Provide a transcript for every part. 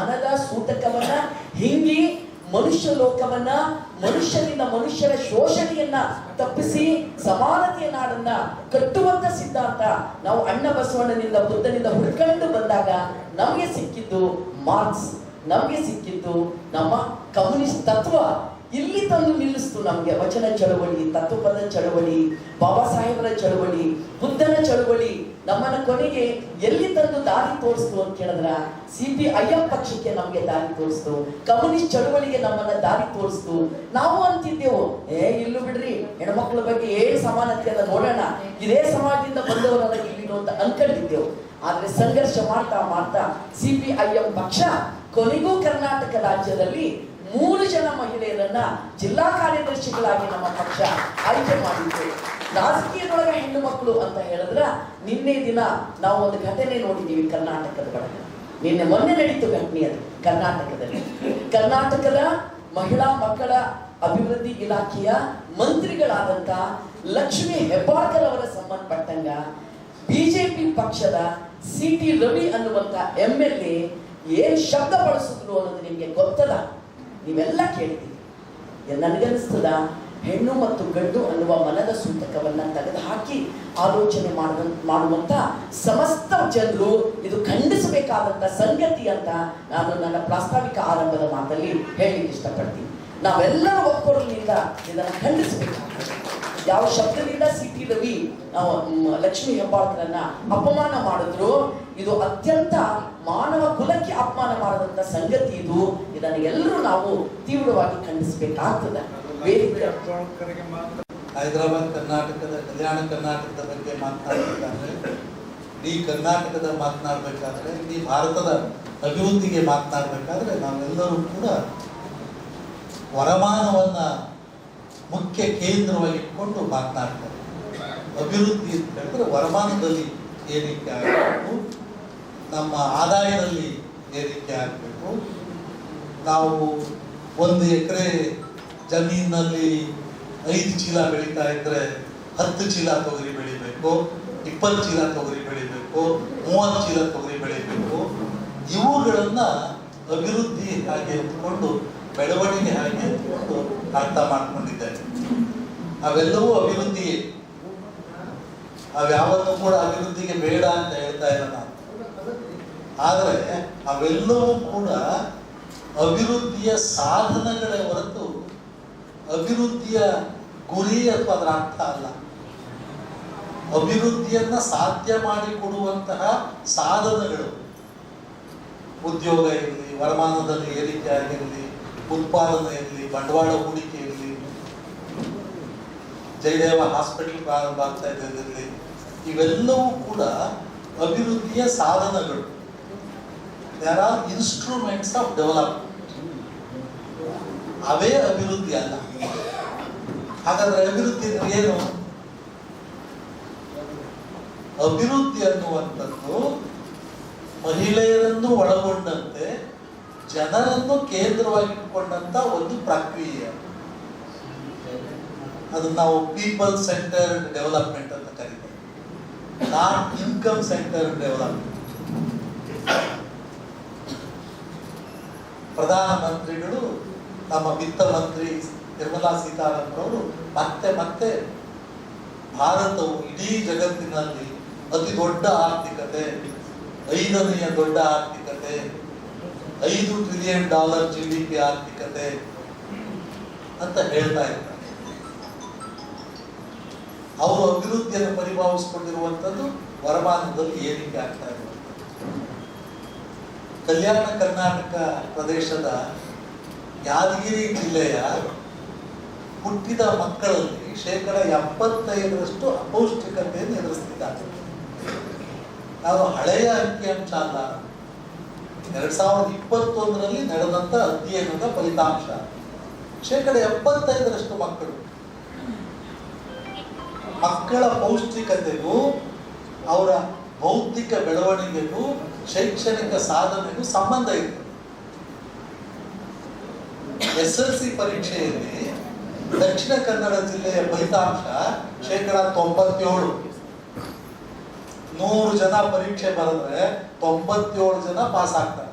ಮನದ ಸೂತಕವನ್ನ ಹಿಂಗಿ ಮನುಷ್ಯ ಲೋಕವನ್ನ ಮನುಷ್ಯನಿಂದ ಮನುಷ್ಯರ ಶೋಷಣೆಯನ್ನ ತಪ್ಪಿಸಿ ಸಮಾನತೆಯ ನಾಡನ್ನ ಕಟ್ಟುವಂತ ಸಿದ್ಧಾಂತ ನಾವು ಅಣ್ಣ ಬಸವಣ್ಣನಿಂದ ಬುದ್ಧನಿಂದ ಹುಡ್ಕೊಂಡು ಬಂದಾಗ ನಮಗೆ ಸಿಕ್ಕಿದ್ದು ಮಾರ್ಕ್ಸ್, ನಮಗೆ ಸಿಕ್ಕಿದ್ದು ನಮ್ಮ ಕಮ್ಯುನಿಸ್ಟ್ ತತ್ವ ಇಲ್ಲಿ ತಂದು ನಿಲ್ಲಿಸ್ತು ನಮಗೆ. ವಚನ ಚಳವಳಿ, ತತ್ವಪದ ಚಳವಳಿ, ಬಾಬಾ ಸಾಹೇಬರ ಚಳವಳಿ, ಬುದ್ಧನ ಚಳವಳಿ ನಮ್ಮನ್ನ ಕೊನೆಗೆ ಎಲ್ಲಿ ತಂದು ದಾರಿ ತೋರಿಸ್ತು ಅಂತ ಕೇಳಿದ್ರ ಸಿ ಪಿ ಐ ಪಕ್ಷಕ್ಕೆ ನಮಗೆ ದಾರಿ ತೋರಿಸ್ತು. ಕಮ್ಯುನಿಸ್ಟ್ ಚಳುವಳಿಗೆ ನಮ್ಮನ್ನ ದಾರಿ ತೋರಿಸ್ತು. ನಾವು ಅಂತಿದ್ದೆವು, ಏ, ಇಲ್ಲೂ ಬಿಡ್ರಿ, ಹೆಣ್ಮಕ್ಳ ಬಗ್ಗೆ ಏನ್ ಸಮಾನತೆ ಅದ ನೋಡೋಣ. ಇದೇ ಸಮಾಜದಿಂದ ಬಂದವರಲ್ಲ ಇಲ್ಲಿ ಅಂತ ಅನ್ಕೊಂಡಿದ್ದೆವು. ಆದ್ರೆ ಸಂಘರ್ಷ ಮಾಡ್ತಾ ಮಾಡ್ತಾ ಸಿ ಪಿ ಐ ಪಕ್ಷ ಕೊನೆಗೂ ಕರ್ನಾಟಕ ರಾಜ್ಯದಲ್ಲಿ ಮೂರು ಜನ ಮಹಿಳೆಯರನ್ನ ಜಿಲ್ಲಾ ಕಾರ್ಯದರ್ಶಿಗಳಾಗಿ ನಮ್ಮ ಪಕ್ಷ ಆಯ್ಕೆ ಮಾಡಿತ್ತು. ರಾಜಕೀಯದೊಳಗೆ ಹೆಣ್ಣು ಮಕ್ಕಳು ಅಂತ ಹೇಳಿದ್ರೆ ನಿನ್ನೆ ದಿನ ನಾವು ಒಂದು ಘಟನೆ ನೋಡಿದ್ದೀವಿ ಕರ್ನಾಟಕದ ಒಳಗೆ. ನಿನ್ನೆ ಮೊನ್ನೆ ನಡೀತು ಘಟನೆ ಅದು, ಕರ್ನಾಟಕದಲ್ಲಿ. ಕರ್ನಾಟಕದ ಮಹಿಳಾ ಮಕ್ಕಳ ಅಭಿವೃದ್ಧಿ ಇಲಾಖೆಯ ಮಂತ್ರಿಗಳಾದಂತ ಲಕ್ಷ್ಮಿ ಹೆಬ್ಬಾಳ್ಕರ್ ಅವರ ಸಂಬಂಧಪಟ್ಟಂಗ ಬಿಜೆಪಿ ಪಕ್ಷದ ಸಿ ಟಿ ರವಿ ಅನ್ನುವಂತ ಎಂ ಎಲ್ ಎ ಏನ್ ಶಬ್ದ ಬಳಸಿದ್ರು ಅನ್ನೋದು ನಿಮ್ಗೆ ಗೊತ್ತದ? ನೀವೆಲ್ಲ ಕೇಳಿದ್ದೀರಿ. ನನಗನ್ನಿಸ್ತದ ಹೆಣ್ಣು ಮತ್ತು ಗಂಡು ಅನ್ನುವ ಮನದ ಸೂತಕವನ್ನು ತೆಗೆದುಹಾಕಿ ಆಲೋಚನೆ ಮಾಡುವ ಮಾಡುವಂಥ ಸಮಸ್ತ ಜನರು ಇದು ಖಂಡಿಸಬೇಕಾದಂಥ ಸಂಗತಿ ಅಂತ ನಾನು ನನ್ನ ಪ್ರಾಸ್ತಾವಿಕ ಆರಂಭದ ಮಾತಲ್ಲಿ ಹೇಳಲಿಕ್ಕೆ ಇಷ್ಟಪಡ್ತೀನಿ. ನಾವೆಲ್ಲರೂ ಒಕ್ಕೊರಲಿನಿಂದ ಇದನ್ನು ಖಂಡಿಸಬೇಕಾಗ್ತದೆ. ಯಾವ ಶಬ್ದದಿಂದ ಸಿ ಟಿ ರವಿ, ನಾವು ಲಕ್ಷ್ಮೀ ಹೆಬ್ಬಾಳ್ಕರನ್ನ ಅಪಮಾನ ಮಾಡಿದ್ರು ಇದು ಅತ್ಯಂತ ಮಾನವ ಕುಲಕ್ಕೆ ಅಪಮಾನ ಮಾಡಿದಂಥ ಸಂಗತಿ ಇದು. ಇದನ್ನು ಎಲ್ಲರೂ ನಾವು ತೀವ್ರವಾಗಿ ಖಂಡಿಸಬೇಕಾಗ್ತದೆ. ಹೈದರಾಬಾದ್ ಕರ್ನಾಟಕದ ಕಲ್ಯಾಣ ಕರ್ನಾಟಕದ ಬಗ್ಗೆ ಮಾತನಾಡಬೇಕಾದ್ರೆ, ಇಡೀ ಕರ್ನಾಟಕದ ಮಾತನಾಡಬೇಕಾದ್ರೆ, ಇಡೀ ಭಾರತದ ಅಭಿವೃದ್ಧಿಗೆ ಮಾತನಾಡಬೇಕಾದ್ರೆ ನಾವೆಲ್ಲರೂ ಕೂಡ ವರಮಾನವನ್ನ ಮುಖ್ಯ ಕೇಂದ್ರವಾಗಿ ಇಟ್ಕೊಂಡು ಮಾತನಾಡ್ತಾರೆ. ಅಭಿವೃದ್ಧಿ ಅಂತ ಹೇಳಿದ್ರೆ ವರಮಾನದಲ್ಲಿ ಏರಿಕೆ ಆಗಬೇಕು, ನಮ್ಮ ಆದಾಯದಲ್ಲಿ ಏರಿಕೆ ಆಗಬೇಕು. ನಾವು ಒಂದು ಎಕರೆ ಜಮೀನಲ್ಲಿ ಐದು ಚೀಲ ಬೆಳೀತಾ ಇದ್ರೆ ಹತ್ತು ಚೀಲ ತೊಗರಿ ಬೆಳಿಬೇಕು, ಇಪ್ಪತ್ತು ಚೀಲ ತೊಗರಿ ಬೆಳಿಬೇಕು, ಮೂವತ್ತು ಚೀಲ ತೊಗರಿ ಬೆಳಿಬೇಕು. ಇವುಗಳನ್ನ ಅಭಿವೃದ್ಧಿ ಹಾಗೆ ಎತ್ಕೊಂಡು ಬೆಳವಣಿಗೆ ಹಾಗೆ ಎತ್ಕೊಂಡು ಅರ್ಥ ಮಾಡ್ಕೊಂಡಿದ್ದಾರೆ ಅವೆಲ್ಲವೂ ಅಭಿವೃದ್ಧಿಯೇ ಅವ್ಯಾವತ್ತೂ ಕೂಡ ಅಭಿವೃದ್ಧಿಗೆ ಬೇಡ ಅಂತ ಹೇಳ್ತಾ ಇಲ್ಲ ನಾನು. ಆದರೆ ಅವೆಲ್ಲವೂ ಕೂಡ ಅಭಿವೃದ್ಧಿಯ ಸಾಧನಗಳೇ ಹೊರತು ಅಭಿವೃದ್ಧಿಯ ಗುರಿ ಅಥವಾ ಅದರ ಅರ್ಥ ಅಲ್ಲ. ಅಭಿವೃದ್ಧಿಯನ್ನ ಸಾಧ್ಯ ಮಾಡಿಕೊಡುವಂತಹ ಸಾಧನಗಳು. ಉದ್ಯೋಗ ಇರಲಿ, ವರಮಾನದಲ್ಲಿ ಏರಿಕೆ ಆಗಿರಲಿ ಉತ್ಪಾದನೆ ಇರಲಿ, ಬಂಡವಾಳ ಹೂಡಿಕೆ ಇರಲಿ, ಜಯದೇವ ಹಾಸ್ಪಿಟಲ್ ಪ್ರಾರಂಭ ಆಗ್ತಾ ಇದ್ದಿರಲಿ ಇವೆಲ್ಲವೂ ಕೂಡ ಅಭಿವೃದ್ಧಿಯ ಸಾಧನಗಳು. There are instruments of development ಅವೇ ಅಭಿವೃದ್ಧಿ ಅಲ್ಲ. ಹಾಗಾದ್ರೆ ಅಭಿವೃದ್ಧಿ ಅಂದ್ರೆ ಏನು? ಅಭಿವೃದ್ಧಿ ಅನ್ನುವಂಥದ್ದು ಮಹಿಳೆಯರನ್ನು ಒಳಗೊಂಡಂತೆ ಜನರನ್ನು ಕೇಂದ್ರವಾಗಿಟ್ಟುಕೊಂಡಂತ ಒಂದು ಪ್ರಕ್ರಿಯೆ. ಅದನ್ನ ನಾವು ಪೀಪಲ್ ಸೆಂಟರ್ ಡೆವಲಪ್ಮೆಂಟ್ ಅಂತ ಕರೀತೀವಿ. ನಾನ್ ಇನ್ಕಮ್ ಸೆಂಟರ್ ಡೆವಲಪ್ಮೆಂಟ್ ಪ್ರಧಾನಮಂತ್ರಿಗಳು ನಮ್ಮ ವಿತ್ತ ಮಂತ್ರಿ ನಿರ್ಮಲಾ ಅವರು ಮತ್ತೆ ಮತ್ತೆ ಭಾರತವು ಇಡೀ ಜಗತ್ತಿನಲ್ಲಿ ಅತಿ ದೊಡ್ಡ ಆರ್ಥಿಕತೆ, ಐದನೆಯ ದೊಡ್ಡ ಆರ್ಥಿಕತೆ, ಐದು trillion dollar G D P ಆರ್ಥಿಕತೆ ಅಂತ ಹೇಳ್ತಾ ಇದ್ದಾರೆ. ಅವರು ಅಭಿವೃದ್ಧಿಯನ್ನು ಪರಿಭಾವಿಸಿಕೊಂಡಿರುವಂಥದ್ದು ವರಮಾನದಲ್ಲಿ ಏರಿಕೆ ಆಗ್ತಾ ಇರುವಂಥದ್ದು. ಕಲ್ಯಾಣ ಕರ್ನಾಟಕ ಪ್ರದೇಶದ ಯಾದಗಿರಿ ಜಿಲ್ಲೆಯ ಹುಟ್ಟಿದ ಮಕ್ಕಳಲ್ಲಿ ಶೇಕಡ ಎಪ್ಪತ್ತೈದರಷ್ಟು ಅಪೌಷ್ಟಿಕತೆಯನ್ನು ಎದುರಿಸ್ತಿದ್ದಾರೆ. ನಾವು ಹಳೆಯ ಅಂಕಿಅಂಶ ಅಲ್ಲ ಎರಡ್ ಸಾವಿರದ ಇಪ್ಪತ್ತೊಂದರಲ್ಲಿ ನಡೆದಂತ ಅಧ್ಯಯನದ ಫಲಿತಾಂಶ. ಶೇಕಡ ಎಪ್ಪತ್ತೈದರಷ್ಟು ಮಕ್ಕಳು. ಮಕ್ಕಳ ಪೌಷ್ಟಿಕತೆಗೂ, ಅವರ ಬೌದ್ಧಿಕ ಬೆಳವಣಿಗೆಗೂ, ಶೈಕ್ಷಣಿಕ ಸಾಧನೆಗೂ ಸಂಬಂಧ ಇದೆ. ಎಸ್ ಎಲ್ ಸಿ ಪರೀಕ್ಷೆಯಲ್ಲಿ ದಕ್ಷಿಣ ಕನ್ನಡ ಜಿಲ್ಲೆಯ ಫಲಿತಾಂಶ ಶೇಕಡ ತೊಂಬತ್ತೇಳು. ನೂರು ಜನ ಪರೀಕ್ಷೆ ಬರೆದ್ರೆ ತೊಂಬತ್ತೇಳು ಜನ ಪಾಸ್ ಆಗ್ತಾರೆ.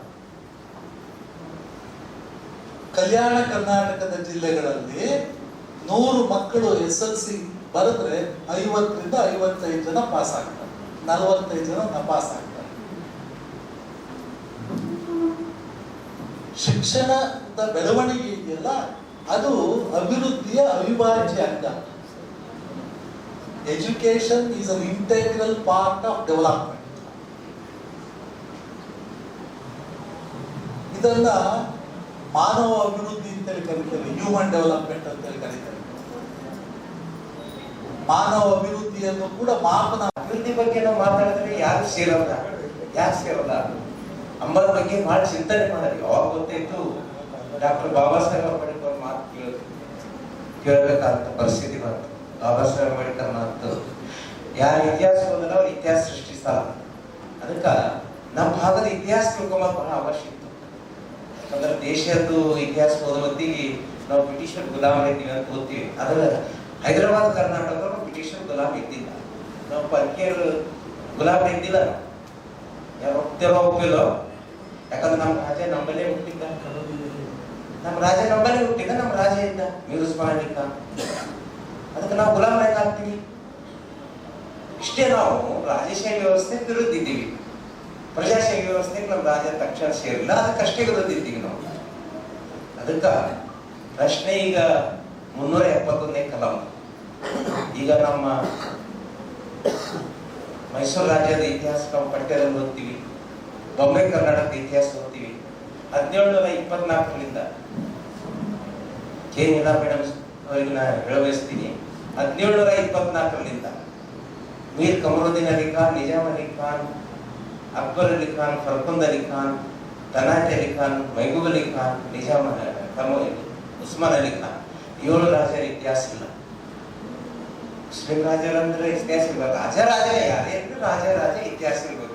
ಕಲ್ಯಾಣ ಕರ್ನಾಟಕದ ಜಿಲ್ಲೆಗಳಲ್ಲಿ ನೂರು ಮಕ್ಕಳು ಎಸ್ ಎಲ್ ಸಿ ಬರೆದ್ರೆ ಐವತ್ತರಿಂದ ಐವತ್ತೈದು ಜನ ಪಾಸ್ ಆಗ್ತಾರೆ. ನಲವತ್ತೈದು ಜನ ಪಾಸ್ ಆಗ್ತಾರೆ. ಶಿಕ್ಷಣದ ಬೆಳವಣಿಗೆ ಇದೆಯಲ್ಲ ಅದು ಅಭಿವೃದ್ಧಿಯ ಅವಿಭಾಜ್ಯ ಅಂಗ education is an integral part of development ಇದನ್ನ ಮಾನವ ಅಭಿವೃದ್ಧಿ ಅಂತೇಳಿ ಕರೀತಾರೆ ಹ್ಯೂಮನ್ ಡೆವಲಪ್ಮೆಂಟ್ ಅಂತೇಳಿ ಕರೀತಾರೆ. ಮಾನವ ಅಭಿವೃದ್ಧಿಯನ್ನು ಕೂಡ ಮಾಪನ ಅಭಿವೃದ್ಧಿ ಬಗ್ಗೆ ನಾವು ಮಾತಾಡಿದ್ರೆ ಯಾರು ಸೇರಲ್ಲ? ಯಾರು ಸೇರಲ್ಲ? ಅಮ್ಮನ ಬಗ್ಗೆ ಬಹಳ ಚಿಂತನೆ ಮಾಡಿ ಯಾವಾಗ ಗೊತ್ತಾಯ್ತು? ಡಾಕ್ಟರ್ ಬಾಬಾ ಸಾಹೇಬ್ ಅಂಬೇಡ್ಕರ್ ಮಾತು ಕೇಳಬೇಕಾದ ಪರಿಸ್ಥಿತಿ ಬಂತು. ಬಾಬಾ ಸಾಹೇಬ್ ಅಂಬೇಡ್ಕರ್ ಮಾತು, ಯಾರ ಇತಿಹಾಸ ಓದಲ್ಲ ಇತಿಹಾಸ ಸೃಷ್ಟಿಸಲ್ಲ ಅದಕ್ಕ ನಮ್ಮ ಭಾಗದ ಇತಿಹಾಸ ತಿಳ್ಕೊಂಬದ್ ಬಹಳ ಅವಶ್ಯ ಇತ್ತು. ಯಾಕಂದ್ರೆ ದೇಶದ್ದು ಇತಿಹಾಸ ಓದೋ ಹೊತ್ತಿಗೆ ನಾವು ಬ್ರಿಟಿಷರ್ ಗುಲಾಮ್ ಇದ್ದೀವಿ ಅಂತ ಓದ್ತೀವಿ. ಆದ್ರೆ ಹೈದರಾಬಾದ್ ಕರ್ನಾಟಕ ಬ್ರಿಟಿಷರ್ ಗುಲಾಮ್ ಇದ್ದಿಲ್ಲ. ನಾವು ಪರ್ಕೇರು ಗುಲಾಮ್ ಇದ್ದಿಲ್ಲ. ಯಾರು ಹೋಗ್ತಿಲ್ಲೋ ಯಾಕಂದ್ರೆ ನಮ್ಮ ರಾಜ ನಮ್ಮಲ್ಲೇ ಹುಟ್ಟಿದ್ದ ನಮ್ಮ ರಾಜ ನಮ್ಮಲ್ಲೇ ಹುಟ್ಟಿದ್ದ ನಮ್ಮ ರಾಜ ಇದ್ದ ಯೂಸ್ ಮಾಡಿದ್ದ ಅದಕ್ಕೆ ನಾವು ಗುಲಾಮ್ ಯಾಕೆ ಆಗ್ತೀವಿ ಇಷ್ಟೇ ನಾವು ರಾಜಶಾಹಿ ವ್ಯವಸ್ಥೆ ವಿರುದ್ಧ ಇದ್ದೀವಿ ಪ್ರಜಾಶಾಹಿ ವ್ಯವಸ್ಥೆಗೆ ನಮ್ಮ ರಾಜ ತಕ್ಷಣ ಸೇರಿಲ್ಲ ಅದಕ್ಕೆ ಅಷ್ಟೇ ಇದ್ದೀವಿ ನಾವು. ಅದಕ್ಕ ಪ್ರಶ್ನೆ ಈಗ ಮುನ್ನೂರ ಎಪ್ಪತ್ತೊಂದನೇ ಕಲಂ. ಈಗ ನಮ್ಮ ಮೈಸೂರು ರಾಜ್ಯದ ಇತಿಹಾಸ ನಾವು ಪಠ್ಯದಲ್ಲಿ ಓದ್ತೀವಿ. ಬೊಂಬೆ ಕರ್ನಾಟಕದ ಇತಿಹಾಸ ಓದ್ತೀವಿ ಹದಿನೇಳುನೂರ ಇಪ್ಪತ್ನಾಲ್ಕರಿಂದ. ಕೆ ನೀಲಾ ಮೇಡಮ್ ಅವರಿಗೆ ನಾ ಹೇಳಬಯಸ್ತೀನಿ. ಹದಿನೇಳುನೂರ ಇಪ್ಪತ್ನಾಲ್ಕರಿಂದ. ಮೀರ್ ಕಮರುದ್ದೀನ್ ಅಲಿ ಖಾನ್ ನಿಜಾಮ್ ಅಲಿ ಖಾನ್, ಅಕ್ಬರ್ ಅಲಿ ಖಾನ್, ಫರ್ಕುಂದ್ ಅಲಿ ಖಾನ್ ತನಾಜ್ ಅಲಿ ಖಾನ್, ಮೈಬೂಬ್ ಅಲಿ ಖಾನ್ ನಿಜಾಮ್ ಕಮ ಉಸ್ಮಾನ್ ಅಲಿ ಖಾನ್. ಏಳು ರಾಜರ ಇತಿಹಾಸ ಇಲ್ಲ. ಮುಸ್ಲಿಂ ರಾಜರಂದ್ರೆ ಇತಿಹಾಸ ಇಲ್ಲ. ರಾಜ ರಾಜ ಯಾರೇ ಅಂದ್ರೆ ರಾಜ ರಾಜ ಇತಿಹಾಸ ಇರಬೇಕು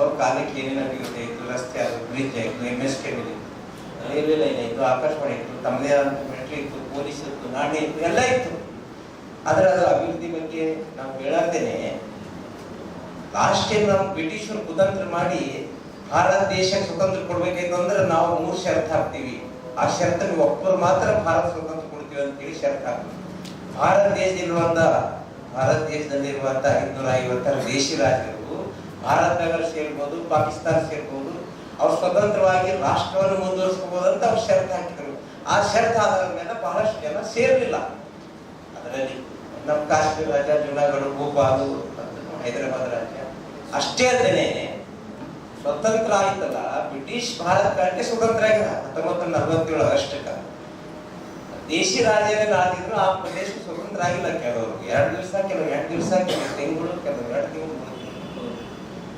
ಅವ್ರ ಕಾಲಕ್ಕೆ ಏನೇನು ಅಭಿವೃದ್ಧಿ ಆಯ್ತು ರಸ್ತೆ ಆಯ್ತು ಬ್ರಿಡ್ಜ್ ಆಯಿತು ಎಂ ಎಸ್ ಕೆ ಇತ್ತು ರೈಲ್ವೆ ಲೈನ್ ಆಯಿತು, ಆಕಾಶವಾಣಿ ಇತ್ತು ತಮ್ಮದೇ ಆದ ಮಿಲಿಟ್ರಿ ಇತ್ತು ಪೊಲೀಸ್ ಇತ್ತು, ನಾಣ್ಯ ಇತ್ತು, ಎಲ್ಲ ಇತ್ತು. ಆದರೆ ಅದರ ಅಭಿವೃದ್ಧಿ ಬಗ್ಗೆ ನಾವು ಹೇಳಾರ್ದೇನೆ ಲಾಸ್ಟ್ ಟೈಮ್ ಬ್ರಿಟಿಷರು ಕುತಂತ್ರ ಮಾಡಿ ಭಾರತ ದೇಶಕ್ಕೆ ಸ್ವತಂತ್ರ ಕೊಡ್ಬೇಕಾಯ್ತು ಅಂದ್ರೆ ನಾವು ಮೂರು ಷರತ್ತು ಹಾಕ್ತೀವಿ. ಆ ಷರತ್ತನ್ನು ಒಬ್ಬರು ಮಾತ್ರ ಭಾರತ ಸ್ವತಂತ್ರ ಕೊಡ್ತೀವಿ ಅಂತೇಳಿ ಷರತ್ತು ಹಾಕ್ತೀವಿ. ಭಾರತ ದೇಶದಲ್ಲಿರುವಂತ ಭಾರತ ದೇಶದಲ್ಲಿರುವಂತ ಐದ್ನೂರ ಐವತ್ತರ ದೇಶಿ ರಾಜ್ಯರು ಭಾರತದಾಗ ಸೇರ್ಬೋದು, ಪಾಕಿಸ್ತಾನ ಸೇರ್ಬೋದು, ಅವ್ರು ಸ್ವತಂತ್ರವಾಗಿ ರಾಷ್ಟ್ರವನ್ನು ಮುಂದುವರಿಸಬಹುದು ಅಂತ ಅವ್ರು ಷರತ್ತು ಹಾಕಿದ್ರು. ಆ ಷರತ್ತು ಆಧಾರದ ಮೇಲೆ ಬಹಳಷ್ಟು ಜನ ಸೇರ್ಲಿಲ್ಲ. ಅದರಲ್ಲಿ ನಮ್ಮ ಕಾಶ್ಮೀರ ರಾಜ್ಯ, ಜುನಾಗಢ ಮತ್ತು ಹೈದರಾಬಾದ್ ರಾಜ್ಯ. ಅಷ್ಟೇ ಅಲ್ಲದೆ ಸ್ವತಂತ್ರ ಆಯ್ತಲ್ಲ, ಬ್ರಿಟಿಷ್ ಭಾರತ ಸ್ವತಂತ್ರ ಆಗಿಲ್ಲ ಹತ್ತೊಂಬತ್ತು ನಲವತ್ತೇಳು ಅಷ್ಟಕ್ಕ ದೇಶಿ ರಾಜ್ಯದಲ್ಲಿ ಆಗಿದ್ರು ಆ ಪ್ರದೇಶ ಸ್ವತಂತ್ರ ಆಗಿಲ್ಲ. ಕೆಲವರು ಎರಡು ದಿವಸ ಕೆಲವು ಎರಡು ದಿವಸ ಕೆಲವು ತಿಂಗಳು ಕೆಲವು ಎರಡು ತಿಂಗಳು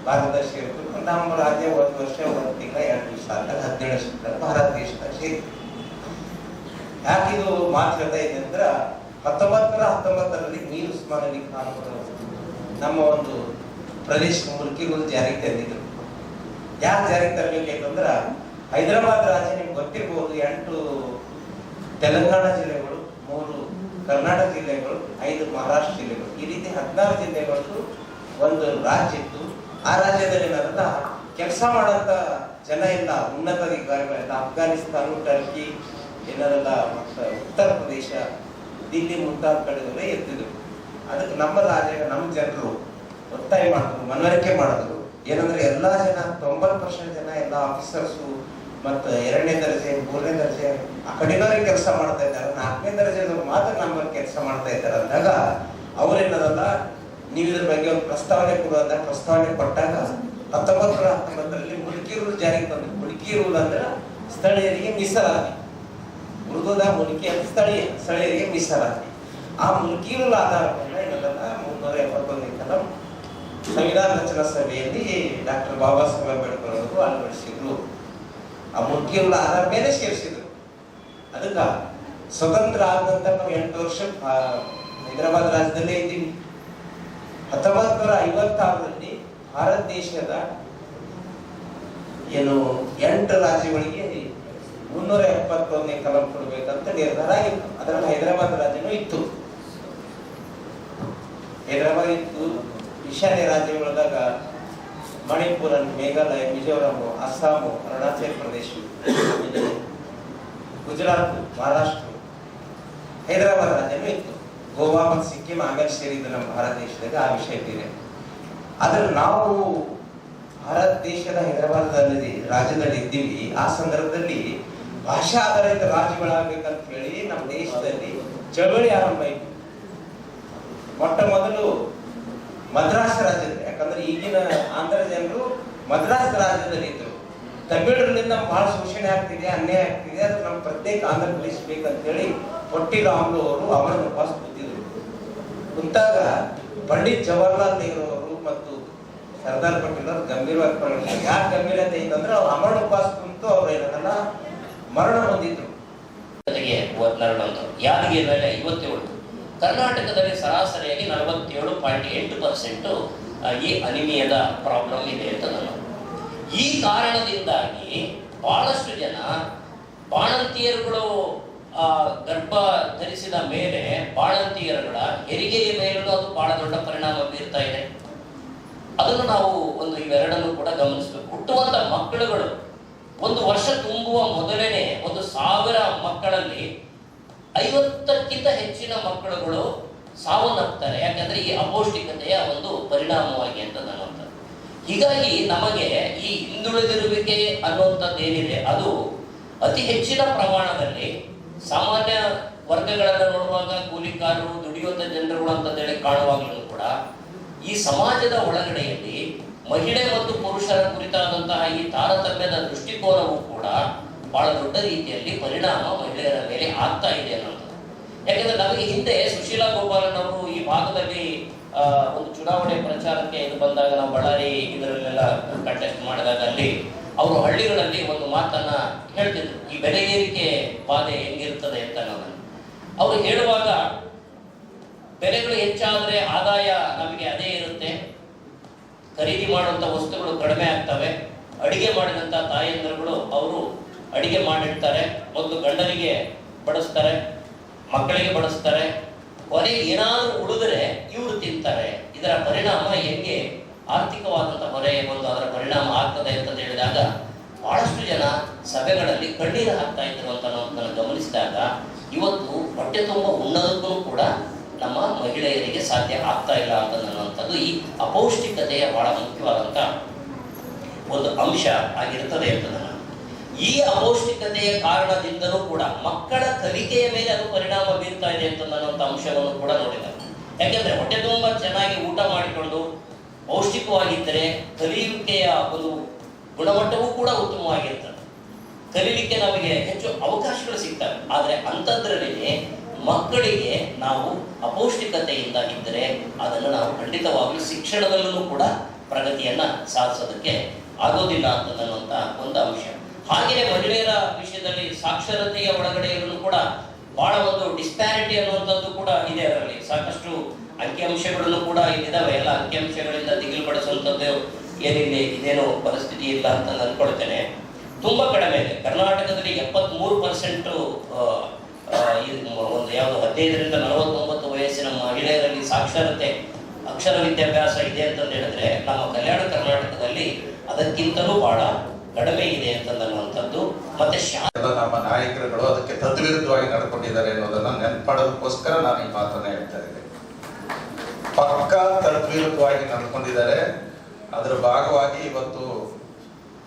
ಭಾರತ ಸೇರಿದ್ರು ನಮ್ಮ ರಾಜ್ಯ ಒಂದು ವರ್ಷ, ಒಂದು ತಿಂಗಳ, ಎರಡು ದಿವಸ ಅಂತ ಹದಿನೇಳು ವರ್ಷ ಭಾರತ ದೇಶದಾಗ ಸೇರಿ. ಯಾಕಿದು ಮಾತು ಅಂದ್ರ ಹತ್ತೊಂಬತ್ತರ ಹತ್ತೊಂಬತ್ತರಲ್ಲಿ ಮೀರ್ ಉಸ್ಮಾನ್ ಅಲಿ ಖಾನ್ ನಮ್ಮ ಒಂದು ಪ್ರದೇಶ ಮುಲ್ಕಿಗಳು ಜಾರಿಗೆ ತಂದಿದ್ರು. ಯಾಕೆ ಜಾರಿಗೆ ತರಬೇಕಂದ್ರ ಹೈದರಾಬಾದ್ ರಾಜ್ಯ ನಿಮ್ಗೆ ಗೊತ್ತಿರ್ಬೋದು ಎಂಟು ತೆಲಂಗಾಣ ಜಿಲ್ಲೆಗಳು, ಮೂರು ಕರ್ನಾಟಕ ಜಿಲ್ಲೆಗಳು, ಐದು ಮಹಾರಾಷ್ಟ್ರ ಜಿಲ್ಲೆಗಳು. ಈ ರೀತಿ ಹದಿನಾರು ಜಿಲ್ಲೆಗಳು ಒಂದು ರಾಜ್ಯ ಇತ್ತು. ಆ ರಾಜ್ಯದಲ್ಲಿ ನಡೆದ ಕೆಲಸ ಮಾಡಂತ ಜನ ಎಲ್ಲ ಉನ್ನತ ಅಧಿಕಾರಿಗಳೆಲ್ಲ ಅಫ್ಘಾನಿಸ್ತಾನ, ಟರ್ಕಿ ಏನಾರಲ್ಲ ಮತ್ತು ಉತ್ತರ ಪ್ರದೇಶ, ದಿಲ್ಲಿ, ಮುಂತಾದ ಕಡೆಗಳೇ ಇರ್ತಿದ್ರು. ಅದಕ್ಕೆ ನಮ್ಮ ರಾಜ್ಯ ನಮ್ಮ ಜನರು ಒತ್ತಾಯ ಮಾಡಿದ್ರು, ಮನವರಿಕೆ ಮಾಡಿದ್ರು. ಏನಂದ್ರೆ ಎಲ್ಲಾ ಜನ, ತೊಂಬತ್ತು ಪರ್ಸೆಂಟ್ ಜನ ಎಲ್ಲ ಆಫೀಸರ್ಸು ಮತ್ತು ಎರಡನೇ ದರ್ಜೆ, ಮೂರನೇ ದರ್ಜೆ, ಆ ಕಡಿಮೆ ಕೆಲಸ ಮಾಡ್ತಾ ಇದ್ದಾರೆ. ನಾಲ್ಕನೇ ದರ್ಜೆದವ್ರು ಮಾತ್ರ ನಮ್ಮ ಕೆಲಸ ಮಾಡ್ತಾ ಇದ್ದಾರೆ ಅಂದಾಗ ಅವ್ರೇನದಲ್ಲ ನೀವು ಇದ್ರ ಬಗ್ಗೆ ಒಂದು ಪ್ರಸ್ತಾವನೆ ಕೊಡುವಂತ ಪ್ರಸ್ತಾವನೆ ಕೊಟ್ಟಾಗ ಹತ್ತೊಂಬತ್ತು ಹತ್ತೊಂಬತ್ತರಲ್ಲಿ ಮುಲ್ಕಿ ರೂಲ್ ಜಾರಿಗೆ ಬಂದ ಮುಲ್ಕಿ ರೂಲ್ ಅಂದ್ರೆ ಸ್ಥಳೀಯರಿಗೆ ಮೀಸಲಾತಿ. ಉರ್ದುದ ಮುಲ್ಕಿ ಅಂತ ಸ್ಥಳೀಯ, ಸ್ಥಳೀಯರಿಗೆ ಮೀಸಲಾತಿ. ಆ ಮುಲ್ಕಿ ರೂಲ್ ಏನದಲ್ಲ ಮುನ್ನೂರ ಎಪ್ಪತ್ತೊಂದನೇ ಕಲಂ ಸಂವಿಧಾನ ರಚನಾ ಸಭೆಯಲ್ಲಿ ಡಾಕ್ಟರ್ ಬಾಬಾ ಸಾಹೇಬ್ ಅಂಬೇಡ್ಕರ್ ಅವರು ಅಳವಡಿಸಿದ್ರು. ಆ ಮುಖ್ಯಗಳ ಆಧಾರ ಮೇಲೆ ಸೇರಿಸಿದ್ರು. ಅದಕ್ಕ ಸ್ವತಂತ್ರ ಆದಂತ ನಾವು ಎಂಟು ವರ್ಷ ಹೈದರಾಬಾದ್ ರಾಜ್ಯದಲ್ಲೇ ಇದ್ದೀವಿ. ಹತ್ತೊಂಬತ್ತು ನೂರ ಐವತ್ತಾರರಲ್ಲಿ ಭಾರತ ದೇಶದ ಏನು ಎಂಟು ರಾಜ್ಯಗಳಿಗೆ ಮುನ್ನೂರ ಎಪ್ಪತ್ತೊಂದನೇ ಕಲಂ ಕೊಡಬೇಕಂತ ನಿರ್ಧಾರ ಆಗಿತ್ತು. ಅದರಲ್ಲಿ ಹೈದರಾಬಾದ್ ರಾಜ್ಯನೂ ಇತ್ತು. ಹೈದರಾಬಾದ್ ಇತ್ತು ಈಶಾನ್ಯ ರಾಜ್ಯಗಳಾದಾಗ ಮಣಿಪುರ ಮೇಘಾಲಯ ಮಿಜೋರಾಂ ಅಸ್ಸಾಂ ಅರುಣಾಚಲ ಪ್ರದೇಶ, ಗುಜರಾತ್, ಮಹಾರಾಷ್ಟ್ರ, ಹೈದರಾಬಾದ್ ರಾಜ್ಯನೂ ಇತ್ತು. ಗೋವಾ ಮತ್ತು ಸಿಕ್ಕಿಂ ಆಮೇಲೆ ಸೇರಿದ್ದು ನಮ್ಮ ಭಾರತ ದೇಶದಾಗ ಆ ವಿಷಯ ಬೇರೆ ಆದರೆ ನಾವು ಭಾರತ ದೇಶದ ಹೈದರಾಬಾದ್ನಲ್ಲಿ ರಾಜ್ಯದಲ್ಲಿ ಇದ್ದೀವಿ. ಆ ಸಂದರ್ಭದಲ್ಲಿ ಭಾಷಾ ಆಧಾರಿತ ರಾಜ್ಯಗಳಾಗಬೇಕಂತ ಹೇಳಿ ನಮ್ಮ ದೇಶದಲ್ಲಿ ಚಳವಳಿ ಆರಂಭ ಆಯಿತು. ಮೊಟ್ಟ ಮೊದಲು ಮದ್ರಾಸ್ ರಾಜ್ಯದ ಯಾಕಂದ್ರೆ ಈಗಿನ ಆಂಧ್ರ ಜನರು ಮದ್ರಾಸ್ ರಾಜ್ಯದಲ್ಲಿ ಇದ್ರು. ತಮಿಳರಿಂದ ಬಹಳ ಶೋಷಣೆ ಆಗ್ತಿದೆ, ಅನ್ಯಾಯ ಆಗ್ತಿದೆ ಅದು ನಮ್ಮ ಪ್ರತ್ಯೇಕ ಆಂಧ್ರ ಪ್ರದೇಶ ಬೇಕಂತ ಹೇಳಿ ಪೊಟ್ಟಿ ರಾಮ್ಲು ಅವರು ಅವರನ್ನು ಕೂತಿದ್ರು ಕುಂತಾಗ ಪಂಡಿತ್ ಜವಾಹರ್ಲಾಲ್ ನೆಹರು ಅವರು ಮತ್ತು ಸರ್ದಾರ್ ಪಟೇಲ್ ಅವರು ಗಂಭೀರವಾಗಿ ಪರಿಗಣಿಸಿದ್ರು ಯಾಕೆ ಗಂಭೀರತೆ ಇತ್ತಂದ್ರೆ ಅವ್ರು ಅಮರಣ ಉಪವಾಸ ಕುಂತು ಅವ್ರು ಏನದಲ್ಲ ಮರಣ ಹೊಂದಿದ್ರು. ಜೊತೆಗೆ ಮರಣ ಯಾರಿಗೆ ಮೇಲೆ ಐವತ್ತೇಳು. ಕರ್ನಾಟಕದಲ್ಲಿ ಸರಾಸರಿಯಾಗಿ ನಲವತ್ತೇಳು ಪಾಯಿಂಟ್ ಎಂಟು ಪರ್ಸೆಂಟು ಈ ಅನಿಮಿಯದ ಪ್ರಾಬ್ಲಮ್ ಇದೆ ಅಂತ ನಾನು ಈ ಕಾರಣದಿಂದಾಗಿ ಬಹಳಷ್ಟು ಜನ ಬಾಣಂತಿಯರುಗಳು ಗರ್ಭ ಧರಿಸಿದ ಮೇಲೆ ಬಾಣಂತಿಯರುಗಳ ಹೆರಿಗೆಯ ಮೇಲೂ ಅದು ಬಹಳ ದೊಡ್ಡ ಪರಿಣಾಮ ಬೀರ್ತಾ ಇದೆ. ಅದನ್ನು ನಾವು ಒಂದು ಇವೆರಡನ್ನು ಕೂಡ ಗಮನಿಸಬೇಕು. ಹುಟ್ಟುವಂತ ಮಕ್ಕಳುಗಳು ಒಂದು ವರ್ಷ ತುಂಬುವ ಮೊದಲೇನೆ ಒಂದು ಸಾವಿರ ಮಕ್ಕಳಲ್ಲಿ ಐವತ್ತಕ್ಕಿಂತ ಹೆಚ್ಚಿನ ಮಕ್ಕಳುಗಳು ಸಾವನ್ನಪ್ತಾರೆ. ಯಾಕಂದ್ರೆ ಈ ಅಪೌಷ್ಟಿಕತೆಯ ಒಂದು ಪರಿಣಾಮವಾಗಿ ಅಂತ ನಾನು ಹೀಗಾಗಿ ನಮಗೆ ಈ ಹಿಂದುಳಿದಿರುವಿಕೆ ಅನ್ನುವಂಥದ್ದೇನಿದೆ, ಅದು ಅತಿ ಹೆಚ್ಚಿನ ಪ್ರಮಾಣದಲ್ಲಿ ಸಾಮಾನ್ಯ ವರ್ಗಗಳನ್ನು ನೋಡುವಾಗ ಕೂಲಿಕಾರರು, ದುಡಿಯುವಂತ ಜನರುಗಳು ಅಂತೇಳಿ ಕಾಣುವಾಗಲೂ ಕೂಡ ಈ ಸಮಾಜದ ಒಳಗಡೆಯಲ್ಲಿ ಮಹಿಳೆ ಮತ್ತು ಪುರುಷರ ಕುರಿತಾದಂತಹ ಈ ತಾರತಮ್ಯದ ದೃಷ್ಟಿಕೋನವೂ ಕೂಡ ಬಹಳ ದೊಡ್ಡ ರೀತಿಯಲ್ಲಿ ಪರಿಣಾಮ ಮಹಿಳೆಯರ ಮೇಲೆ ಆಗ್ತಾ ಇದೆ ಅನ್ನೋದು. ಯಾಕಂದ್ರೆ ನಮಗೆ ಹಿಂದೆ ಸುಶೀಲಾ ಗೋಪಾಲನ್ ಅವರು ಈ ಭಾಗದಲ್ಲಿ ಒಂದು ಚುನಾವಣೆ ಪ್ರಚಾರಕ್ಕೆ ಇದು ಬಂದಾಗ ನಾವು ಬಳ್ಳಾರಿ ಇದರಲ್ಲೆಲ್ಲ ಕಂಟೆಸ್ಟ್ ಮಾಡಿದಾಗ ಅಲ್ಲಿ ಅವರು ಹಳ್ಳಿಗಳಲ್ಲಿ ಒಂದು ಮಾತನ್ನ ಹೇಳ್ತಿದ್ರು, ಈ ಬೆಲೆ ಏರಿಕೆ ಬಾಧೆ ಹೆಂಗಿರ್ತದೆ ಅಂತ ನಾನು ಅವರು ಹೇಳುವಾಗ, ಬೆಲೆಗಳು ಹೆಚ್ಚಾದರೆ ಆದಾಯ ನಮಗೆ ಅದೇ ಇರುತ್ತೆ. ಖರೀದಿ ಮಾಡುವಂತ ವಸ್ತುಗಳು ಕಡಿಮೆ ಆಗ್ತವೆ. ಅಡಿಗೆ ಮಾಡಿದಂಥ ತಾಯಂದಿರುಗಳು ಅವರು ಅಡಿಗೆ ಮಾಡಿರ್ತಾರೆ ಒಂದು ಗಂಡನಿಗೆ ಬಡಿಸ್ತಾರೆ, ಮಕ್ಕಳಿಗೆ ಬಡಿಸ್ತಾರೆ. ಕೊನೆಗೆ ಏನಾದರೂ ಉಳಿದ್ರೆ ಇವರು ತಿಂತಾರೆ. ಇದರ ಪರಿಣಾಮ ಹೆಂಗೆ ಆರ್ಥಿಕವಾದಂತ ಹೊರೆ ಒಂದು ಅದರ ಪರಿಣಾಮ ಆಗ್ತದೆ ಅಂತ ಹೇಳಿದಾಗ ಬಹಳಷ್ಟು ಜನ ಸಭೆಗಳಲ್ಲಿ ಕಣ್ಣೀರು ಹಾಕ್ತಾ ಇದ್ರು ಅಂತ ಗಮನಿಸಿದಾಗ ಇವತ್ತು ಹೊಟ್ಟೆ ತುಂಬ ಉಣ್ಣದಕ್ಕೂ ಕೂಡ ನಮ್ಮ ಮಹಿಳೆಯರಿಗೆ ಸಾಧ್ಯ ಆಗ್ತಾ ಇಲ್ಲ ಅಂತ ಅನ್ನುವಂಥದ್ದು ಈ ಅಪೌಷ್ಟಿಕತೆಯ ಬಹಳ ಮುಖ್ಯವಾದಂಥ ಒಂದು ಅಂಶ ಆಗಿರುತ್ತದೆ ಅಂತ ನಾನು ಈ ಅಪೌಷ್ಟಿಕತೆಯ ಕಾರಣದಿಂದಲೂ ಕೂಡ ಮಕ್ಕಳ ಕಲಿಕೆಯ ಮೇಲೆ ಅದು ಪರಿಣಾಮ ಬೀರ್ತಾ ಇದೆ ಅಂತ ಅನ್ನುವಂಥ ಅಂಶವನ್ನು ಕೂಡ ನೋಡಿದ್ದಾರೆ ಯಾಕೆಂದ್ರೆ ಹೊಟ್ಟೆ ತುಂಬ ಚೆನ್ನಾಗಿ ಊಟ ಮಾಡಿಕೊಂಡು ಪೌಷ್ಟಿಕವಾಗಿದ್ದರೆ ಕಲಿಯುವಿಕೆಯ ಒಂದು ಗುಣಮಟ್ಟವೂ ಕೂಡ ಉತ್ತಮವಾಗಿರ್ತದೆ. ಕಲೀಲಿಕ್ಕೆ ನಮಗೆ ಹೆಚ್ಚು ಅವಕಾಶಗಳು ಸಿಗ್ತವೆ. ಆದರೆ ಅಂಥದ್ರಲ್ಲಿ ಮಕ್ಕಳಿಗೆ ನಾವು ಅಪೌಷ್ಟಿಕತೆಯಿಂದ ಇದ್ದರೆ ಅದನ್ನು ನಾವು ಖಂಡಿತವಾಗಲೂ ಶಿಕ್ಷಣದಲ್ಲೂ ಕೂಡ ಪ್ರಗತಿಯನ್ನು ಸಾಧಿಸೋದಕ್ಕೆ ಆಗೋದಿಲ್ಲ ಅಂತ ಅನ್ನುವಂಥ ಒಂದು ಅಂಶ. ಹಾಗೆಯೇ ಮಹಿಳೆಯರ ವಿಷಯದಲ್ಲಿ ಸಾಕ್ಷರತೆಯ ಒಳಗಡೆಯಲ್ಲೂ ಕೂಡ ಬಹಳ ಒಂದು ಡಿಸ್ಪ್ಯಾರಿಟಿ ಅನ್ನುವಂಥದ್ದು ಕೂಡ ಇದೆ ಅದರಲ್ಲಿ. ಸಾಕಷ್ಟು ಅಂಕಿಅಂಶಗಳನ್ನು ಕೂಡ ಇಲ್ಲಿದ್ದಾವೆ ಎಲ್ಲ ಅಂಕಿಅಂಶಗಳಿಂದ ದಿಗಿಲು ಪಡಿಸುವಂಥದ್ದು ಏನಿಲ್ಲ ಇದೇನು ಪರಿಸ್ಥಿತಿ ಇಲ್ಲ ಅಂತ ನಾನು ಅನ್ಕೊಳ್ತೇನೆ. ತುಂಬಾ ಕಡಿಮೆ ಇದೆ. ಕರ್ನಾಟಕದಲ್ಲಿ ಎಪ್ಪತ್ಮೂರು ಪರ್ಸೆಂಟ್ ಒಂದು ಯಾವುದು ಹದಿನೈದರಿಂದ ನಲವತ್ತೊಂಬತ್ತು ವಯಸ್ಸಿನ ಮಹಿಳೆಯರಲ್ಲಿ ಸಾಕ್ಷರತೆ, ಅಕ್ಷರ ವಿದ್ಯಾಭ್ಯಾಸ ಇದೆ ಅಂತ ಹೇಳಿದ್ರೆ ನಮ್ಮ ಕಲ್ಯಾಣ ಕರ್ನಾಟಕದಲ್ಲಿ ಅದಕ್ಕಿಂತಲೂ ಬಹಳ ಕಡಿಮೆ ಇದೆ ಅಂತ ಅನ್ನುವಂಥದ್ದು. ಮತ್ತೆ ನಮ್ಮ ನಾಯಕರುಗಳು ಅದಕ್ಕೆ ತದ್ವಿರುದ್ಧವಾಗಿ ನಡ್ಕೊಂಡಿದ್ದಾರೆ ಅನ್ನೋದನ್ನ ನೆನಪಾಡೋದಕ್ಕೋಸ್ಕರ ನಾನು ಈ ಮಾತನ್ನ ಹೇಳ್ತಾ ಇದ್ದೇನೆ. ಪಕ್ಕ ತದ್ವಿರುದ್ಧವಾಗಿ ನಡ್ಕೊಂಡಿದ್ದಾರೆ. ಅದರ ಭಾಗವಾಗಿ ಇವತ್ತು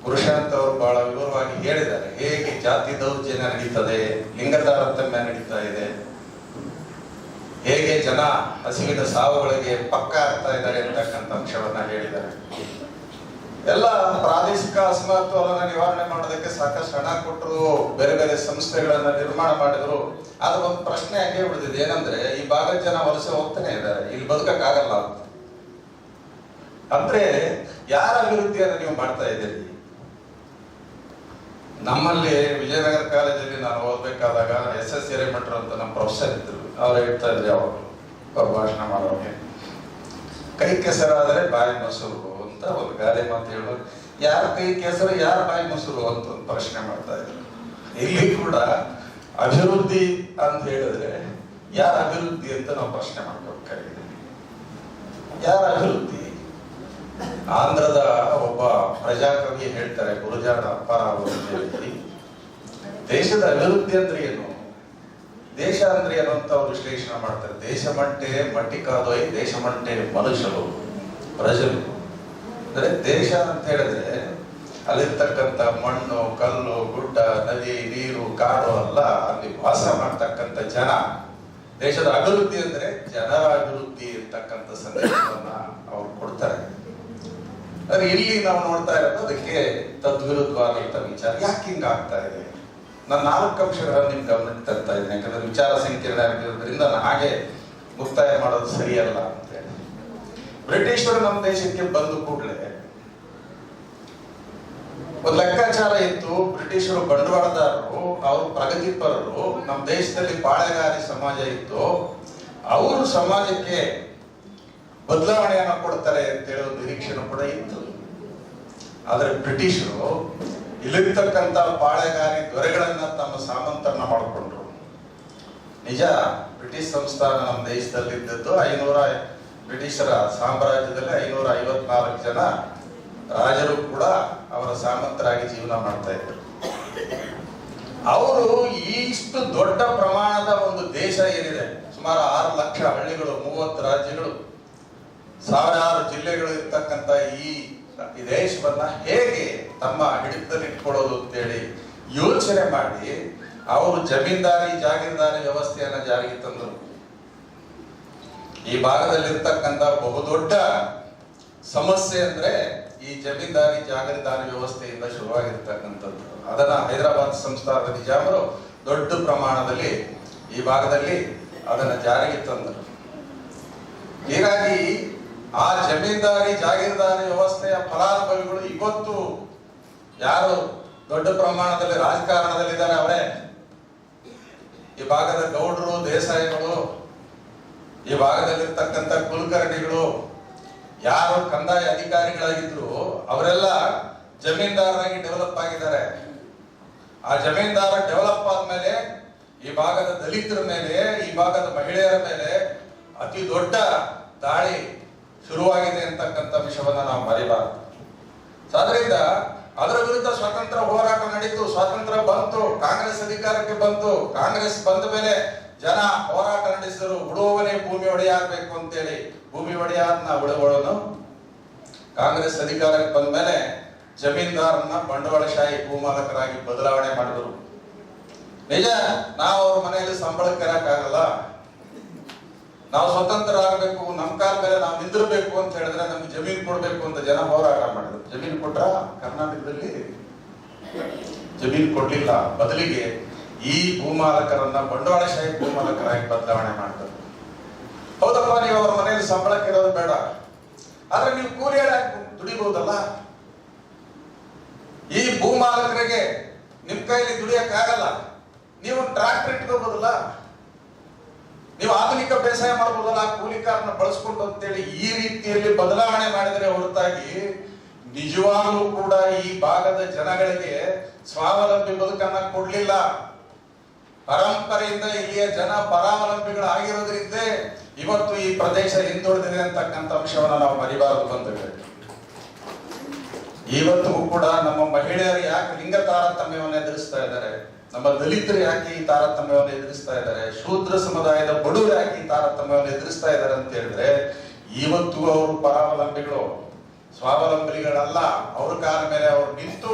ಪುರುಷಾಂತ್ ಅವರು ಬಹಳ ವಿವರವಾಗಿ ಹೇಳಿದ್ದಾರೆ. ಹೇಗೆ ಜಾತಿ ದೌರ್ಜನ್ಯ ನಡೀತದೆ, ಲಿಂಗ ತಾರತಮ್ಯ ನಡೀತಾ ಇದೆ, ಹೇಗೆ ಜನ ಹಸಿವಿನ ಸಾವುಗಳಿಗೆ ಪಕ್ಕ ಆಗ್ತಾ ಇದ್ದಾರೆ ಅಂತಕ್ಕಂಥ ಅಂಶವನ್ನ ಹೇಳಿದ್ದಾರೆ. ಎಲ್ಲ ಪ್ರಾದೇಶಿಕ ಅಸಮತೋಲನ ನಿವಾರಣೆ ಮಾಡೋದಕ್ಕೆ ಸಾಕಷ್ಟು ಹಣ ಕೊಟ್ಟರು, ಬೇರೆ ಬೇರೆ ಸಂಸ್ಥೆಗಳನ್ನ ನಿರ್ಮಾಣ ಮಾಡಿದ್ರು. ಆದ್ರೆ ಒಂದು ಪ್ರಶ್ನೆ ಹಂಗೆ ಉಳಿದಿದೆ ಏನಂದ್ರೆ ಈ ಭಾಗದ ಜನ ವಲಸೆ ಹೋಗ್ತಾನೆ ಇದ್ದಾರೆ, ಇಲ್ಲಿ ಬದುಕಕ್ಕಾಗಲ್ಲ ಅಂದ್ರೆ ಯಾರ ಅಭಿವೃದ್ಧಿಯನ್ನ ನೀವು ಮಾಡ್ತಾ ಇದ್ದೀರಿ? ನಮ್ಮಲ್ಲಿ ವಿಜಯನಗರ ಕಾಲೇಜಲ್ಲಿ ನಾನು ಓದ್ಬೇಕಾದಾಗ ಎಸ್ ಎಸ್ ಹಿರೇಮಠರು ಅಂತ ನಮ್ಮ ಪ್ರೊಫೆಸರ್ ಇದ್ರು. ಅವ್ರು ಹೇಳ್ತಾ ಇದ್ರು ಯಾವಾಗ ಅವ್ರು ಭಾಷಣ ಮಾಡೋಕೆ ಕೈ ಕೆಸರಾದರೆ ಬಾಯಿ ಮೊಸರು. ಗಾದೆ ಮಾತು ಹೇಳೋದು ಯಾರ ಕೈ ಕೆಸರು, ಯಾರ ಬಾಯಿ ಮೊಸರು ಅಂತ ಒಂದು ಪ್ರಶ್ನೆ ಮಾಡ್ತಾ ಇದ್ರು. ಇಲ್ಲಿ ಕೂಡ ಅಭಿವೃದ್ಧಿ ಅಂತ ಹೇಳಿದ್ರೆ ಯಾರ ಅಭಿವೃದ್ಧಿ ಅಂತ ನಾವು ಪ್ರಶ್ನೆ ಮಾಡ್ಬೇಕಾಗಿದೆ ಯಾರ ಅಭಿವೃದ್ಧಿ? ಆಂಧ್ರದ ಒಬ್ಬ ಪ್ರಜಾಕವಿ ಹೇಳ್ತಾರೆ ಗುರುಜಾಡ ಅಪ್ಪಾರಾವ್ ಅಂತ ಹೇಳಿ. ದೇಶದ ಅಭಿವೃದ್ಧಿ ಅಂದ್ರೆ ಏನು? ದೇಶ ಅಂದ್ರೆ ಏನು ಅಂತ ಅವ್ರು ವಿಶ್ಲೇಷಣೆ ಮಾಡ್ತಾರೆ. ದೇಶ ಮಂಟೆ ಮಟ್ಟಿಕಾದೋಯ್, ದೇಶ ಮಂಟೆ ಮನುಷ್ಯರು, ಪ್ರಜರು. ಅಂದ್ರೆ ದೇಶ ಅಂತ ಹೇಳಿದ್ರೆ ಅಲ್ಲಿರ್ತಕ್ಕಂಥ ಮಣ್ಣು, ಕಲ್ಲು, ಗುಡ್ಡ, ನದಿ, ನೀರು, ಕಾಡು ಅಲ್ಲ ಅಲ್ಲಿ ವಾಸ ಮಾಡ್ತಕ್ಕಂಥ ಜನ. ದೇಶದ ಅಭಿವೃದ್ಧಿ ಅಂದ್ರೆ ಜನರ ಅಭಿವೃದ್ಧಿ ಇರ್ತಕ್ಕಂಥ ಸಂದೇಶವನ್ನ ಅವ್ರು ಕೊಡ್ತಾರೆ. ಆದ್ರೆ ಇಲ್ಲಿ ನಾವು ನೋಡ್ತಾ ಇರೋದು ಅದಕ್ಕೆ ತದ್ವಿರುದ್ಧವಾದಂತ ವಿಚಾರ. ಯಾಕೆ ಹಿಂಗ ಆಗ್ತಾ ಇದೆ? ನಾನು ನಾಲ್ಕು ಅಂಶಗಳನ್ನು ನಿಮ್ ಗಮನಕ್ಕೆ ತರ್ತಾ ಇದ್ದೀನಿ. ಯಾಕಂದ್ರೆ ವಿಚಾರ ಸಂಕಿರಣ ಆಗಿರೋದ್ರಿಂದ ನಾನು ಹಾಗೆ ಮುಕ್ತಾಯ ಮಾಡೋದು ಸರಿಯಲ್ಲ. ಅಂತ ಬ್ರಿಟಿಷರು ನಮ್ಮ ದೇಶಕ್ಕೆ ಬಂದು ಕೂಡಲೇ ಒಂದು ಲೆಕ್ಕಾಚಾರ ಇತ್ತು. ಬ್ರಿಟಿಷರು ಬಂಡವಾಳದಾರರು, ಅವರು ಪ್ರಗತಿಪರರು, ನಮ್ಮ ದೇಶದಲ್ಲಿ ಪಾಳೆಗಾರಿ ಸಮಾಜ ಇತ್ತು. ಅವರು ಸಮಾಜಕ್ಕೆ ಬದಲಾವಣೆಯನ್ನು ಕೊಡ್ತಾರೆ ಅಂತ ಹೇಳೋ ನಿರೀಕ್ಷೆನೂ ಕೂಡ ಇತ್ತು. ಆದರೆ ಬ್ರಿಟಿಷರು ಇಲ್ಲಿರ್ತಕ್ಕಂಥ ಪಾಳೆಗಾರಿ ದೊರೆಗಳನ್ನ ತಮ್ಮ ಸಾಮಂತರನ್ನ ಮಾಡಿಕೊಂಡ್ರು. ನಿಜ, ಬ್ರಿಟಿಷ್ ಸಂಸ್ಥಾನ ನಮ್ಮ ದೇಶದಲ್ಲಿ ಇದ್ದದ್ದು ಐನೂರ ಬ್ರಿಟಿಷರ ಸಾಮ್ರಾಜ್ಯದಲ್ಲಿ ಐನೂರ ಐವತ್ನಾಲ್ಕು ಜನ ರಾಜರು ಕೂಡ ಅವರ ಸಾಮಂತರಾಗಿ ಜೀವನ ಮಾಡ್ತಾ ಇದ್ರು ಅವರು ಇಷ್ಟು ದೊಡ್ಡ ಪ್ರಮಾಣದ ಒಂದು ದೇಶ ಏನಿದೆ, ಸುಮಾರು ಆರು ಲಕ್ಷ ಹಳ್ಳಿಗಳು, ಮೂವತ್ತು ರಾಜ್ಯಗಳು, ಸಾವಿರಾರು ಜಿಲ್ಲೆಗಳು ಇರ್ತಕ್ಕಂಥ ಈ ದೇಶವನ್ನ ಹೇಗೆ ತಮ್ಮ ಹಿಡಿತದಲ್ಲಿ ಇಟ್ಕೊಳ್ಳೋದು ಅಂತೇಳಿ ಯೋಚನೆ ಮಾಡಿ, ಅವರು ಜಮೀನ್ದಾರಿ, ಜಾಗೀರ್ದಾರಿ ವ್ಯವಸ್ಥೆಯನ್ನ ಜಾರಿಗೆ ತಂದರು. ಈ ಭಾಗದಲ್ಲಿರ್ತಕ್ಕಂಥ ಬಹುದೊಡ್ಡ ಸಮಸ್ಯೆ ಅಂದ್ರೆ ಈ ಜಮೀನ್ದಾರಿ ಜಾಗೀರ್ದಾರಿ ವ್ಯವಸ್ಥೆಯಿಂದ ಶುರುವಾಗಿರ್ತಕ್ಕಂಥದ್ದು. ಅದನ್ನ ಹೈದರಾಬಾದ್ ಸಂಸ್ಥಾನದ ನಿಜಾಮರು ದೊಡ್ಡ ಪ್ರಮಾಣದಲ್ಲಿ ಈ ಭಾಗದಲ್ಲಿ ಅದನ್ನ ಜಾರಿಗೆ ತಂದರು. ಹೀಗಾಗಿ ಆ ಜಮೀನ್ದಾರಿ ಜಾಗೀರ್ದಾರಿ ವ್ಯವಸ್ಥೆಯ ಫಲಾನುಭವಿಗಳು ಇವತ್ತು ಯಾರು ದೊಡ್ಡ ಪ್ರಮಾಣದಲ್ಲಿ ರಾಜಕಾರಣದಲ್ಲಿದ್ದಾರೆ ಅವರೇ? ಈ ಭಾಗದ ಗೌಡರು, ದೇಸಾಯಿಗಳು ಈ ಭಾಗದಲ್ಲಿರ್ತಕ್ಕಂಥ ಕುಲಕರ್ಣಿಗಳು, ಯಾರು ಕಂದಾಯ ಅಧಿಕಾರಿಗಳಾಗಿದ್ರು, ಅವರೆಲ್ಲ ಜಮೀನ್ದಾರರಾಗಿ ಡೆವಲಪ್ ಆಗಿದ್ದಾರೆ. ಆ ಜಮೀನ್ದಾರ ಡೆವಲಪ್ ಆದ್ಮೇಲೆ ಈ ಭಾಗದ ದಲಿತರ ಮೇಲೆ, ಈ ಭಾಗದ ಮಹಿಳೆಯರ ಮೇಲೆ ಅತಿ ದೊಡ್ಡ ದಾಳಿ ಶುರುವಾಗಿದೆ ಅಂತಕ್ಕಂಥ ವಿಷಯವನ್ನ ನಾವು ಮರಿಬಾರದು. ಅದರಿಂದ ಅದರ ವಿರುದ್ಧ ಸ್ವತಂತ್ರ ಹೋರಾಟ ನಡೀತು. ಸ್ವಾತಂತ್ರ್ಯ ಬಂತು. ಕಾಂಗ್ರೆಸ್ ಅಧಿಕಾರಕ್ಕೆ ಬಂತು. ಕಾಂಗ್ರೆಸ್ ಬಂದ ಮೇಲೆ ಜನ ಹೋರಾಟ ನಡೆಸಿದರು ಉಳುವವನೇ ಭೂಮಿ ಒಡೆಯಾಗಬೇಕು ಅಂತೇಳಿ ಭೂಮಿ ಒಡೆಯಾದ್ನ ಉಳುವಳನು ಕಾಂಗ್ರೆಸ್ ಅಧಿಕಾರಕ್ಕೆ ಬಂದ ಮೇಲೆ ಜಮೀನ್ದಾರನ್ನ ಬಂಡವಾಳಶಾಹಿ ಭೂಮಾಲಕರಾಗಿ ಬದಲಾವಣೆ ಮಾಡಿದರು. ನಿಜ, ನಾವು ಅವ್ರ ಮನೆಯಲ್ಲಿ ಸಂಬಳಕ್ಕೆ ಇರಕ್ಕಾಗಲ್ಲ ನಾವು ಸ್ವತಂತ್ರ ಆಗಬೇಕು ನಮ್ಮ ಕಾಲ ಮೇಲೆ ನಾವು ನಿಂದಿರಬೇಕು ಅಂತ ಹೇಳಿದ್ರೆ ನಮ್ಗೆ ಜಮೀನು ಕೊಡ್ಬೇಕು ಅಂತ ಜನ ಹೋರಾಟ ಮಾಡಿದ್ರು. ಜಮೀನು ಕೊಟ್ರ ಕರ್ನಾಟಕದಲ್ಲಿ ಜಮೀನು ಕೊಡ್ಲಿಲ್ಲ. ಬದಲಿಗೆ ಈ ಭೂಮಾಲಕರನ್ನ ಬಂಡವಾಳಶಾಹಿ ಭೂಮಾಲಕರಾಗಿ ಬದಲಾವಣೆ ಮಾಡ್ತಾರೆ. ಹೌದಪ್ಪ, ನೀವು ಅವ್ರ ಮನೆಯಲ್ಲಿ ಸಂಬಳಕ್ಕೆ ಇರೋದು ಬೇಡ. ಆದ್ರೆ ನೀವು ಕೂಲಿ ದುಡಿಬಹುದಲ್ಲ? ಈ ಭೂಮಾಲಕರಿಗೆ ನಿಮ್ ಕೈಯಲ್ಲಿ ದುಡಿಯಕ್ ಆಗಲ್ಲ ನೀವು ಟ್ರಾಕ್ಟರ್ ಇಟ್ಕೋಬಹುದಲ್ಲ? ನೀವು ಆಧುನಿಕ ಬೇಸಾಯ ಮಾಡಬಹುದಲ್ಲ? ಕೂಲಿಕಾರನ ಬಳಸ್ಕೊಂಡು ಅಂತೇಳಿ ಈ ರೀತಿಯಲ್ಲಿ ಬದಲಾವಣೆ ಮಾಡಿದರೆ ಹೊರತಾಗಿ ನಿಜವಾಗ್ಲೂ ಕೂಡ ಈ ಭಾಗದ ಜನಗಳಿಗೆ ಸ್ವಾವಲಂಬಿ ಬದುಕನ್ನ ಕೊಡ್ಲಿಲ್ಲ. ಪರಂಪರೆಯಿಂದ ಇಲ್ಲಿಯ ಜನ ಪರಾವಲಂಬಿಗಳಾಗಿರೋದ್ರಿಂದ ಇವತ್ತು ಈ ಪ್ರದೇಶ ಹಿಂದುಳಿದಿದೆ ಅಂತಕ್ಕಂಥ ಅಂಶವನ್ನ ನಾವು ಮರಿಬಾರದು ಹೇಳಿ ಇವತ್ತಿಗೂ ಕೂಡ ನಮ್ಮ ಮಹಿಳೆಯರು ಯಾಕೆ ಲಿಂಗ ತಾರತಮ್ಯವನ್ನು ಎದುರಿಸ್ತಾ ಇದ್ದಾರೆ? ನಮ್ಮ ದಲಿತರು ಯಾಕೆ ಈ ತಾರತಮ್ಯವನ್ನು ಎದುರಿಸ್ತಾ ಇದ್ದಾರೆ? ಶೂದ್ರ ಸಮುದಾಯದ ಬಡವರು ಯಾಕೆ ಈ ತಾರತಮ್ಯವನ್ನು ಎದುರಿಸ್ತಾ ಇದ್ದಾರೆ ಅಂತ ಹೇಳಿದ್ರೆ ಇವತ್ತು ಅವರು ಪರಾವಲಂಬಿಗಳು, ಸ್ವಾವಲಂಬಿಗಳಲ್ಲ. ಅವ್ರ ಕಾಲ ಮೇಲೆ ಅವ್ರು ನಿಂತು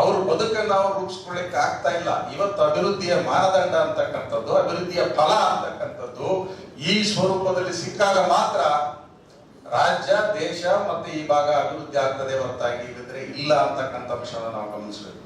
ಅವ್ರ ಬದುಕನ್ನು ಅವ್ರು ರೂಪಿಸ್ಕೊಳ್ಳಿಕ್ಕೆ ಆಗ್ತಾ ಇಲ್ಲ. ಇವತ್ತು ಅಭಿವೃದ್ಧಿಯ ಮಾನದಂಡ ಅಂತಕ್ಕಂಥದ್ದು, ಅಭಿವೃದ್ಧಿಯ ಫಲ ಅಂತಕ್ಕಂಥದ್ದು ಈ ಸ್ವರೂಪದಲ್ಲಿ ಸಿಕ್ಕಾಗ ಮಾತ್ರ ರಾಜ್ಯ, ದೇಶ ಮತ್ತೆ ಈ ಭಾಗ ಅಭಿವೃದ್ಧಿ ಆಗ್ತದೆ ಹೊರತಾಗಿ ಇಲ್ಲ ಅಂತಕ್ಕಂಥ ಅಂಶವನ್ನು ನಾವು ಗಮನಿಸಬೇಕು.